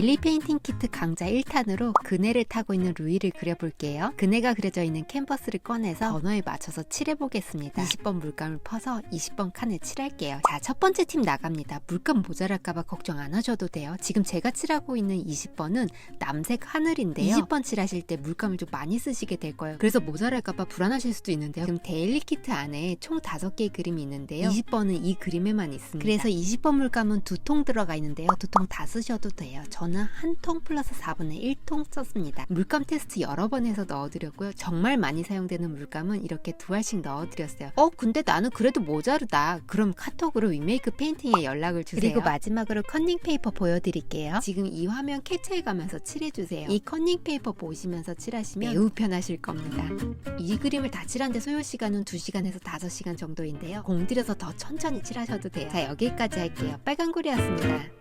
데일리 페인팅 키트 강좌 1탄으로 그네를 타고 있는 루이를 그려볼게요. 그네가 그려져 있는 캔버스를 꺼내서 번호에 맞춰서 칠해보겠습니다. 20번 물감을 퍼서 20번 칸에 칠할게요. 자, 첫 번째 팀 나갑니다. 물감 모자랄까봐 걱정 안 하셔도 돼요. 지금 제가 칠하고 있는 20번은 남색 하늘인데요. 20번 칠하실 때 물감을 좀 많이 쓰시게 될 거예요. 그래서 모자랄까봐 불안하실 수도 있는데요. 지금 데일리 키트 안에 총 5개의 그림이 있는데요. 20번은 이 그림에만 있습니다. 그래서 20번 물감은 두 통 들어가 있는데요. 두 통 다 쓰셔도 돼요. 저는 한 통 플러스 4분의 1통 썼습니다. 물감 테스트 여러 번 해서 넣어드렸고요. 정말 많이 사용되는 물감은 이렇게 두 알씩 넣어드렸어요. 어, 근데 나는 그래도 모자르다. 그럼 카톡으로 위메이크 페인팅에 연락을 주세요. 그리고 마지막으로 컨닝 페이퍼 보여드릴게요. 지금 이 화면 캡처해가면서 칠해주세요. 이 컨닝 페이퍼 보시면서 칠하시면 매우 편하실 겁니다. 이 그림을 다 칠하는데 소요 시간은 2시간에서 5시간 정도인데요. 공들여서 더 천천히 칠하셔도 돼요. 자, 여기까지 할게요. 빨간구리였습니다.